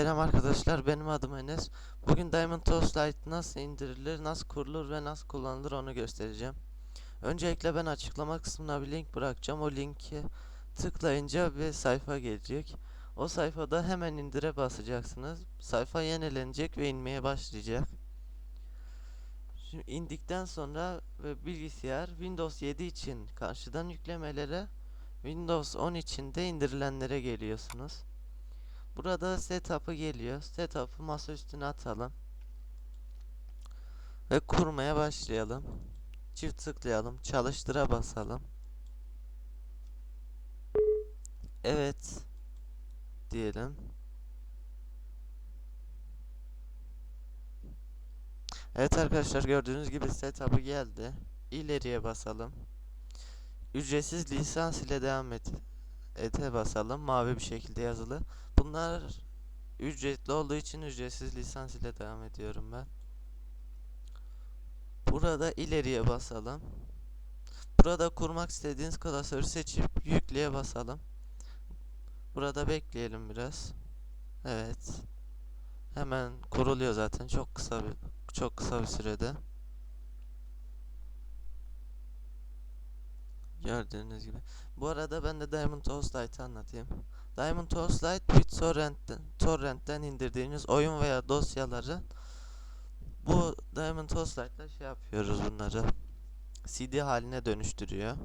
Selam arkadaşlar benim adım Enes. Bugün Diamond Lite nasıl indirilir, nasıl kurulur ve nasıl kullanılır onu göstereceğim. Öncelikle ben açıklama kısmına bir link bırakacağım. O linki tıklayınca bir sayfa gelecek. O sayfada hemen indire basacaksınız. Sayfa yenilenecek ve inmeye başlayacak. Şimdi indikten sonra ve bilgisayar Windows 7 için karşıdan yüklemelere, Windows 10 için de indirilenlere geliyorsunuz. Burada setup'ı geliyor. Setup'ı masa üstüne atalım. Ve kurmaya başlayalım. Çift tıklayalım. Çalıştıra basalım. Evet. Diyelim. Evet arkadaşlar gördüğünüz gibi setup'ı geldi. İleriye basalım. Ücretsiz lisans ile devam et. Ete basalım. Mavi bir şekilde yazılı. Bunlar ücretli olduğu için ücretsiz lisans ile devam ediyorum ben. Burada ileriye basalım. Burada kurmak istediğiniz klasörü seçip yükleye basalım. Burada bekleyelim biraz. Evet. Hemen kuruluyor zaten çok kısa bir çok kısa bir sürede. Gördüğünüz gibi. Bu arada ben de Diamond Toast Lite'ı anlatayım. Diamond Toast Lite BitTorrent'ten torrentten indirdiğiniz oyun veya dosyaları bu Diamond Toast Lite'la şey yapıyoruz bunları. CD haline dönüştürüyor.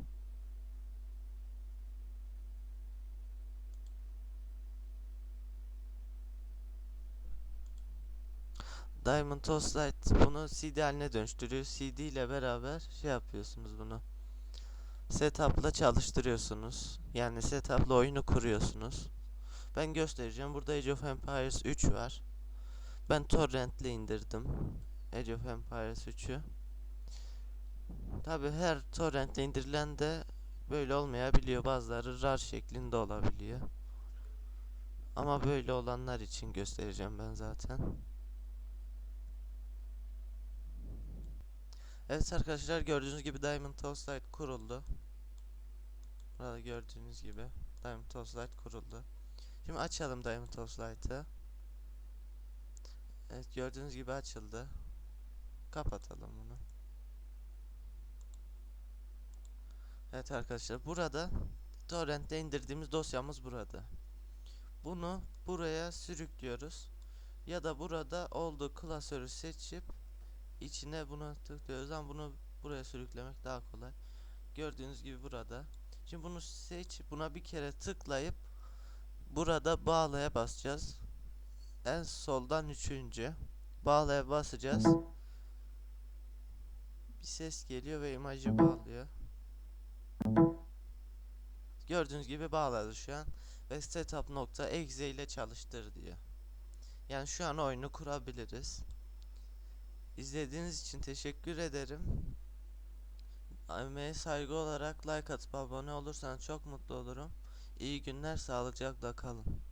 Diamond Toast Lite bunu CD haline dönüştürüyor. CD ile beraber şey yapıyorsunuz bunu setup'la çalıştırıyorsunuz. Yani setup'la oyunu kuruyorsunuz. Ben göstereceğim. Burada Age of Empires 3 var. Ben torrent'le indirdim. Age of Empires 3'ü. Tabi her torrentle indirilen de böyle olmayabiliyor. Bazıları rar şeklinde olabiliyor. Ama böyle olanlar için göstereceğim ben zaten. Evet arkadaşlar gördüğünüz gibi Diamond Toast Lite kuruldu. Burada gördüğünüz gibi Diamond Toast Lite kuruldu. Şimdi açalım Diamond Toast Lite'ı. Evet gördüğünüz gibi açıldı. Kapatalım bunu. Evet arkadaşlar burada torrentte indirdiğimiz dosyamız burada. Bunu buraya sürüklüyoruz. Ya da burada olduğu klasörü seçip içine bunu tıklıyoruz ama bunu buraya sürüklemek daha kolay. Gördüğünüz gibi burada. Şimdi bunu seç, buna bir kere tıklayıp burada bağlaya basacağız. En soldan üçüncü. Bağlaya basacağız. Bir ses geliyor ve imajı bağlıyor. Gördüğünüz gibi bağladı şu an ve setup.exe ile çalıştır diyor. Yani şu an oyunu kurabiliriz. İzlediğiniz için teşekkür ederim. Emeğe saygı olarak like atıp abone olursanız çok mutlu olurum. İyi günler, sağlıcakla kalın.